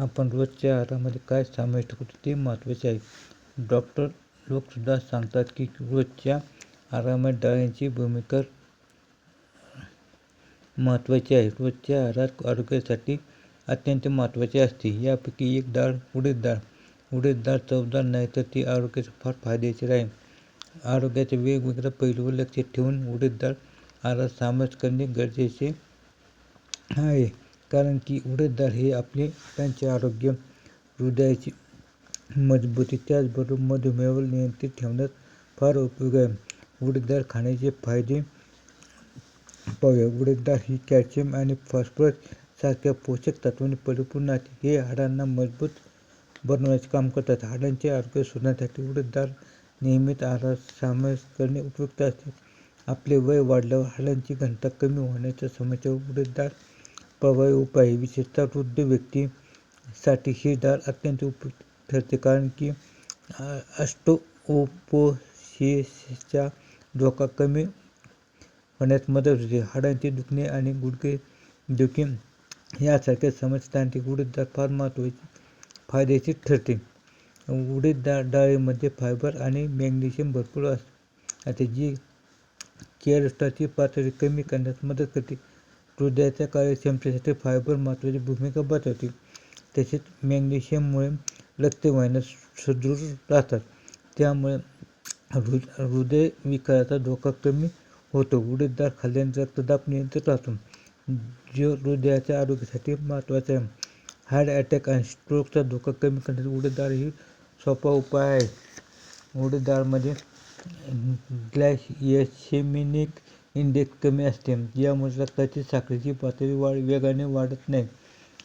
आपण रोजच्या आहारामध्ये काय समाविष्ट करतो ते महत्त्वाचे आहे. डॉक्टर लोकसुद्धा सांगतात की रोजच्या आहारामध्ये डाळींची भूमिका महत्त्वाची आहे. रोजच्या आहारात आरोग्यासाठी अत्यंत महत्त्वाची असते. यापैकी एक डाळ उडीद डाळ. उडीद डाळ चवदार नाही तर ती आरोग्यास फार फायदेशीर आहे. आरोग्याच्या वेगवेगळ्या पैलूवर लक्ष ठेवून उडीद डाळ आहारात समावेश करणे गरजेचे आहे. कारण की उडीद डाळ हे आपले त्यांचे आरोग्य हृदयाची मजबूती त्याचबरोबर मधुमेहावर नियंत्रित ठेवण्यात फार उपयोग आहे. उडीद डाळ खाण्याचे फायदे पाहूया. उडीद डाळ ही कॅल्शियम आणि फॉस्फरस सारख्या पोषक तत्वांनी परिपूर्ण आहे. हे हाडांना मजबूत बनवण्याचे काम करतात. हाडांचे आरोग्य सुधारण्यासाठी उडीद डाळ नियमित आहारात समावेश करणे उपयुक्त असते. आपले वय वाढल्यावर हाडांची घनता कमी होण्याच्या समस्या उडीद डाळ प्रभावी उपाय विशेषतः वृद्ध व्यक्तीसाठी ही डाळ अत्यंत उपयुक्त ठरते कारण की ऑस्टिओपोरोसिसचा धोका कमी होण्यास मदत होते. हाडांचे दुखणे आणि गुडघे दुखी यासारख्या समस्यांसाठी उडीद डाळ फार महत्त्वाची फायदेशीर ठरते. उडीद डाळ डाळीमध्ये फायबर आणि मॅग्नेशियम भरपूर असते. जी कोलेस्ट्रॉलची पातळी कमी करण्यास मदत करते. हृदयाच्या कार्यक्षमतेसाठी फायबर महत्त्वाची भूमिका बजावते. तसेच मॅग्नेशियममुळे रक्तवाहिन्या सुदृढ राहतात. त्यामुळे हृ हृदयविकाराचा धोका कमी होतो. उडीददार खाल्ल्याने रक्तदाब नियंत्रित राहतो जो हृदयाच्या आरोग्यासाठी महत्त्वाचा आहे. हार्ट अटॅक आणि स्ट्रोकचा धोका कमी करण्यासाठी उडीदार ही सोपा उपाय आहे. उडीदारमध्ये ग्लॅश ग्लायसेमिक इंडेक्स कमी असते. यामुळे रक्ताची साखरेची पातळी वाढ वेगाने वाढत नाही.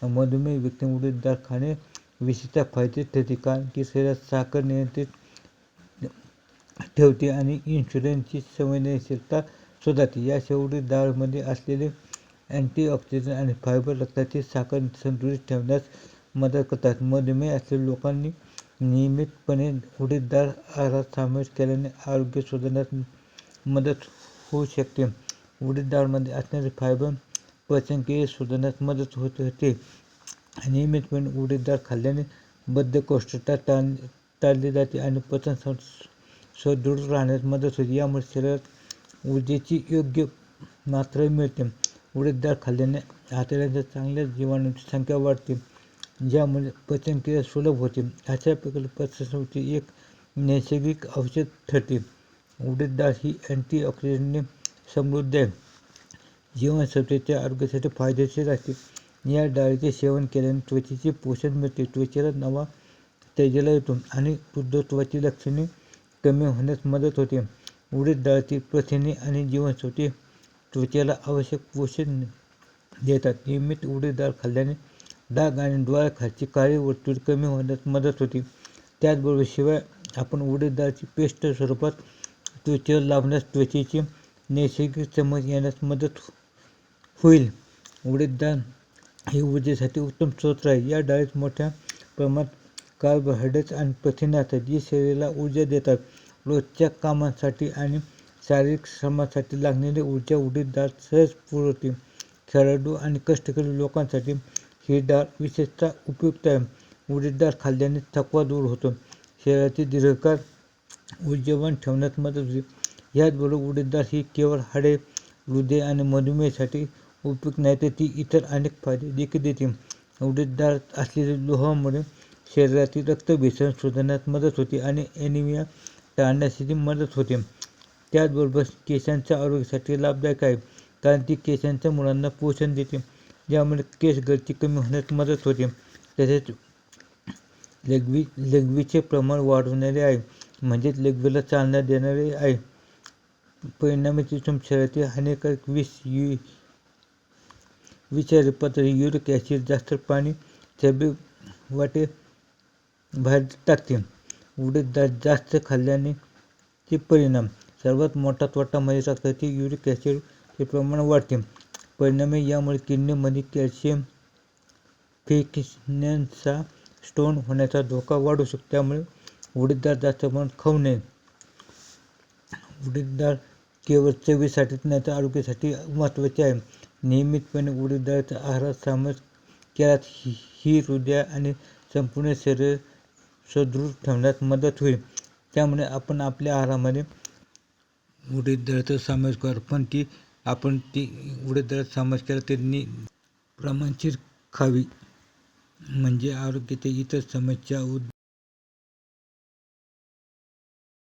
मधुमेह व्यक्तीमुळे उडीद खाणे विशेषतः फायदे ठरते. कारण की शरीरात साखर नियंत्रित ठेवते आणि इन्शुलिनची संवेदनशीलता सुधारते या शेवटी डाळमध्ये असलेले अँटीऑक्सिडंट आणि फायबर रक्ताची साखर संतुलित ठेवण्यास मदत करतात. मधुमेह असलेल्या लोकांनी नियमितपणे उडीद डाळ आहारात समावेश केल्याने आरोग्य सुधारण्यास मदत होऊ शकते. उडीद डाळमध्ये असणारे फायबर पचनक्रिया सुधारण्यास मदत होत होते. नियमितपणे उडीद डाळ खाल्ल्याने बद्धकोष्ठता टाळ टाळली जाते आणि पचन सदृढ राहण्यास मदत होते. यामुळे शरीरात ऊर्जेची योग्य मात्रा मिळते. उडीद डाळ खाल्ल्याने आतड्याच्या चांगल्या जीवाणूंची संख्या वाढते ज्यामुळे पचनक्रिया सुलभ होते. अशा प्रकारे पचनसंस्थेची एक नैसर्गिक औषध ठरते. उडीद डाळ ही अँटीऑक्सिडंटने समृद्ध आहे. जीवनसत्वेच्या आरोग्यासाठी फायदेशीर असते या डाळीचे सेवन केल्याने त्वचेचे पोषण मिळते. त्वचेला नवा तेजला येतो आणि वृद्धत्वाची लक्षणे कमी होण्यास मदत होते. उडीद डाळीतील प्रथिने आणि जीवनसत्वे त्वचेला आवश्यक पोषण देतात. नियमित उडीद डाळ खाल्ल्याने डाग आणि डोळ्याखालची काळी वर्तुळ कमी होण्यास मदत होते. त्याचबरोबर शिवाय आपण उडीद डाळची पेस्ट स्वरूपात त्वचेवर लावण्यास त्वचेची नैसर्गिक चमक येण्यास मदत होईल. उडीद डाळ ही ऊर्जेसाठी उत्तम स्रोत आहे. या डाळीत मोठ्या प्रमाणात कार्बोहायड्रेट्स आणि प्रथिने असतात जी शरीराला ऊर्जा देतात. रोजच्या कामांसाठी आणि शारीरिक श्रमासाठी लागणारी ऊर्जा उडीद डाळ सहज पुरवते खेळाडू आणि कष्टकरी लोकांसाठी ही डाळ विशेषतः उपयुक्त आहे. उडीद डाळ खाल्ल्याने थकवा दूर होतो. शरीराची दीर्घकाळ ऊर्जेवान ठेवण्यात मदत होते याचबरोबर उडीद ही केवळ हाडे हृदय आणि मधुमेहासाठी उपयुक्त नाही तर ती इतर अनेक फायदे देखील देते उडीद असलेल्या लोहामुळे शरीरातील रक्तभिसरण शोधण्यात मदत होते आणि ॲनिमिया टाळण्यासाठी मदत होते. त्याचबरोबर केसांच्या आरोग्यासाठी लाभदायक आहे कारण ती केसांच्या मुलांना पोषण देते ज्यामुळे केस गळती कमी होण्यास मदत होते. तसेच लघवी लघवीचे प्रमाण वाढवणारे आहे. म्हणजेच लघवीला चालना देणारे आहे परिणामी तिथून शरीरातील हानिकारक विष यु. विषारी पदार्थ युरिक ॲसिड जास्त पाणी चरबी वाटे बाहेर टाकते. उडीद डाळ जास्त खाल्ल्याने ते परिणाम. सर्वात मोठा तोटा म्हणजे रक्ताचे युरिक ॲसिडचे प्रमाण वाढते. परिणामी यामुळे किडनीमध्ये कॅल्शियम फिक्सनचा स्टोन होण्याचा धोका वाढू शकतो. त्यामुळे उडीद डाळ जास्त प्रमाणात खाऊ नये. उडीद डाळ केवळ चवीसाठीच नाही तर आरोग्यासाठी महत्त्वाचे आहे. नियमितपणे उडीद डाळीचा आहारात समावेश केला ही हृदय आणि संपूर्ण शरीर सदृढ ठेवण्यास मदत होईल. त्यामुळे आपण आपल्या आहारामध्ये उडीद डाळीचा समावेश कर. पण ती आपण ती उडीद डाळ समावेश केला त्यांनी प्रमाणशीर खावी. म्हणजे आरोग्याच्या इतर समस्या उद